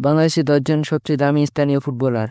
বাংলাদেশে দশজন সবচেয়ে দামি স্থানীয় ফুটবলার।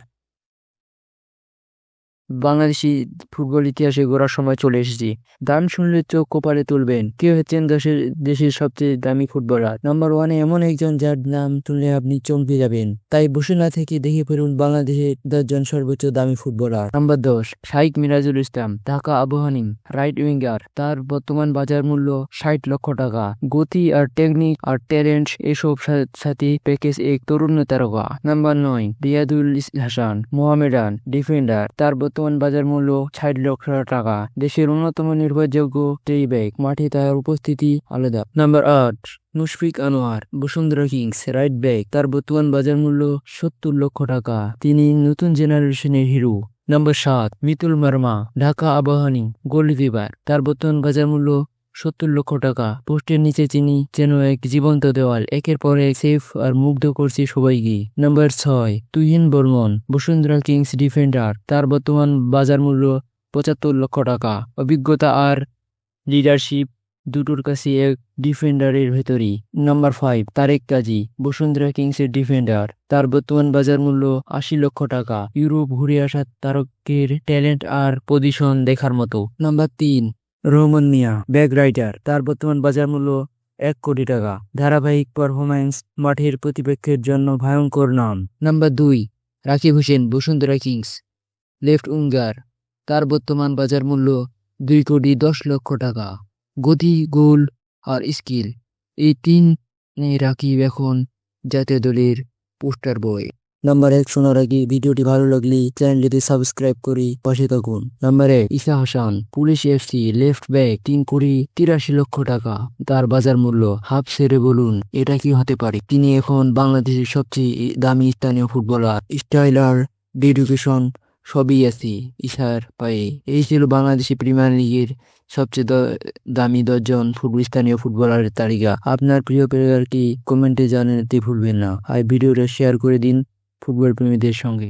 বাংলাদেশি ফুটবল ইতিহাসে গড়ার সময় চলে এসেছি। দাম শুনলে চোখ কোপারে তুলবেন। কে হচ্ছেন দেশের দেশের সবচেয়ে দামি ফুটবলার। নাম্বার ওয়ানে এমন একজন যার নাম শুনলে আপনি চমকে যাবেন। তাই বসে না থেকে দেখে ফেলুন বাংলাদেশের দশজন সর্বোচ্চ দামি ফুটবলার। নাম্বার দশ শাইক মিরাজুল ইসলাম, ঢাকা আবহানিম রাইট উইঙ্গার তার বর্তমান বাজার মূল্য ষাট লক্ষ টাকা। গতি আর টেকনিক আর ট্যালেন্ট এসব সাথে প্যাকেজ এক তরুণ তারকা। নাম্বার নয়, রিয়াদুল হাসান, মোহামেডান ডিফেন্ডার তার বর্তমান বাজার মূল্য ষাট লক্ষ টাকা। দেশের অন্যতম নির্ভরযোগ্য টেই ব্যাগ। মাঠে তার উপস্থিতি আলাদা। নাম্বার আট, Mushfiq Anwar, Bashundhara kings right back. তার বর্তমান বাজার মূল্য সত্তর লক্ষ টাকা। তিনি নতুন জেনারেশনের হিরো। নম্বর সাত, মিতুল মার্মা, ঢাকা আবাহনী গোলকিপার তার বর্তমান বাজার মূল্য সত্তর লক্ষ টাকা। পোস্টের নিচে চিনি যেন এক জীবন্ত দেওয়াল, একের পর এক সেফ আর মুগ্ধ করছে সবাইকে। নাম্বার ছয়, তুহিন বর্মন, বসুন্ধরা কিংস ডিফেন্ডার। তার বর্তমান বাজার মূল্য পঁচাত্তর লক্ষ টাকা। অভিজ্ঞতা আর লিডারশিপ দুটোর কাছে এক ডিফেন্ডারের ভেতরই। নাম্বার ফাইভ তারেক কাজী, বসুন্ধরা কিংসের ডিফেন্ডার। তার বর্তমান বাজার মূল্য আশি লক্ষ টাকা। ইউরোপ ঘুরে আসা তারকের ট্যালেন্ট আর পজিশন দেখার মতো। নাম্বার তিন রোহমান মিয়া ব্যাক রাইটার তার বর্তমান বাজার মূল্য এক কোটি টাকা। ধারাবাহিক পারফরম্যান্স মাঠের প্রতিপক্ষের জন্য ভয়ঙ্কর নাম। নাম্বার দুই, Rakib Hossain, Bashundhara kings. Left winger. তার বর্তমান বাজার মূল্য দুই কোটি দশ লক্ষ টাকা। গতি, গোল আর স্কিল। এই তিন রাকিব এখন জাতীয় দলের পোস্টার বয়। নাম্বার এক, শোনার আগে ভিডিওটি ভালো লাগলে চ্যানেলটিতে সাবস্ক্রাইব করি পাশে থাকুন। নাম্বার এক Isa Hasan, police FC, left back, তিন কোটি তিরাশি লক্ষ টাকা। তার বাজার মূল্য হাফ সেরে বলুন, এটা কি হতে পারে? তিনি এখন বাংলাদেশের সবচেয়ে দামি স্থানীয় ফুটবলার, স্টাইলার, ডেডিকেশন, সবই আছে ইশার পায়ে। এই ছিল বাংলাদেশি প্রিমিয়ার লিগের সবচেয়ে দামি দশজন ফুটবল, স্থানীয় ফুটবলারের তালিকা। আপনার প্রিয় প্লেয়ারকে কমেন্টে জানাতে ভুলবেন না। আর ভিডিওটা শেয়ার করে দিন। ফুটবল প্রেমীদের সঙ্গে।